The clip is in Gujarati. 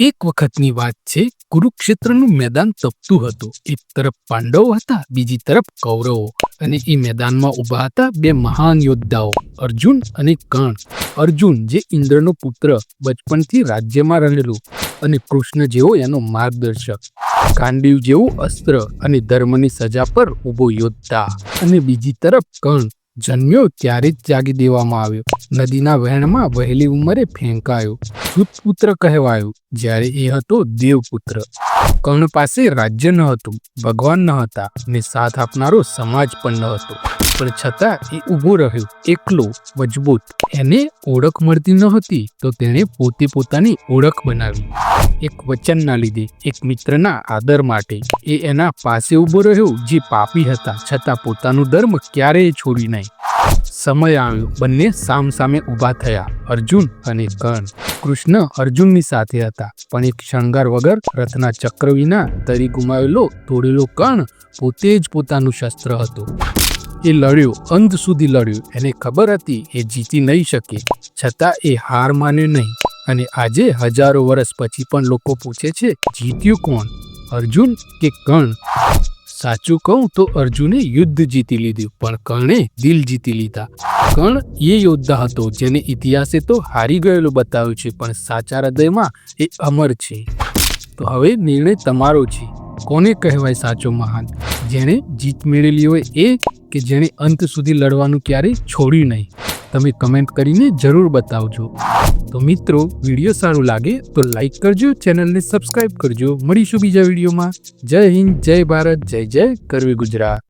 એક વખતની વાત છે, કુરુક્ષેત્રનું મેદાન તપતું હતું. એક તરફ પાંડવો હતા, બીજી તરફ કૌરવો. અને એ મેદાનમાં ઊભા હતા બે મહાન યોદ્ધાઓ, અર્જુન અને કર્ણ. અર્જુન, જે ઇન્દ્રનો પુત્ર બચપનથી રાજ્યમાં રહેલું અને કૃષ્ણ જેવો એનો માર્ગદર્શક. કાંડીવ જેવું અસ્ત્ર અને ધર્મની સજા પર ઊભો યોદ્ધા. અને બીજી તરફ કર્ણ. જન્મ્યો ત્યારે જ ત્યાગી દેવામાં આવ્યો. નદીના વહેણમાં વહેલી ઉંમરે ફેંકાયો. સુતપુત્ર કહેવાયો, જ્યારે એ હતો દેવપુત્ર. કર્ણ પાસે રાજ્ય ન હતું, ભગવાન ન હતા ને સાથ આપનારો સમાજ પણ ન હતો. પણ છતાં એ ઊભો રહ્યો, એકલો, મજબૂત. એને ઓળખ મળતી ન હતી, તો તેણે પોતે પોતાની ઓળખ બનાવી. એક વચનના લીધે, એક મિત્રના આદર માટે. એ એના પાસે ઊભો રહ્યો, જે પાપી હતા, છતાં પોતાનું ધર્મ ક્યારેય છોડી નહીં. સમય આવ્યો, બંને સામ સામે ઊભા થયા, અર્જુન અને કર્ણ. કૃષ્ણ અર્જુનની સાથે હતા, પણ એક શણગાર વગર રથના ચક્ર વિના તરી ગુમાવેલો, તોડેલો કર્ણ પોતે જ પોતાનું શસ્ત્ર હતો. એ લડ્યો, અંત સુધી લડ્યો. એને ખબર હતી એ જીતી નહીં શકે. છતાં એ હાર માન્યો નહીં. અને આજે હજારો વર્ષ પછી પણ લોકો પૂછે છે, જીત્યું કોણ? અર્જુન કે કર્ણ? સાચું કહું તો અર્જુને યુદ્ધ જીતી લીધું, પણ કર્ણે દિલ જીતી લીધા. કર્ણ એ યોદ્ધા હતો જેને ઇતિહાસે તો હારી ગયેલો બતાવ્યું છે, પણ સાચા હૃદયમાં એ અમર છે. તો હવે નિર્ણય તમારો છે. કોને કહેવાય સાચો મહાન? જેણે જીત મેળવેલી હોય એ કે જેણે અંત સુધી લડવાનું ક્યારેય છોડ્યું નહીં. તમે કમેન્ટ કરીને જરૂર બતાવજો. તો મિત્રો, વીડિયો સારું લાગે તો લાઈક કરજો, ચેનલને સબસ્ક્રાઇબ કરજો. મળીશું બીજા વિડીયોમાં. જય હિન્દ, જય ભારત, જય જય, કરવી ગુજરાત.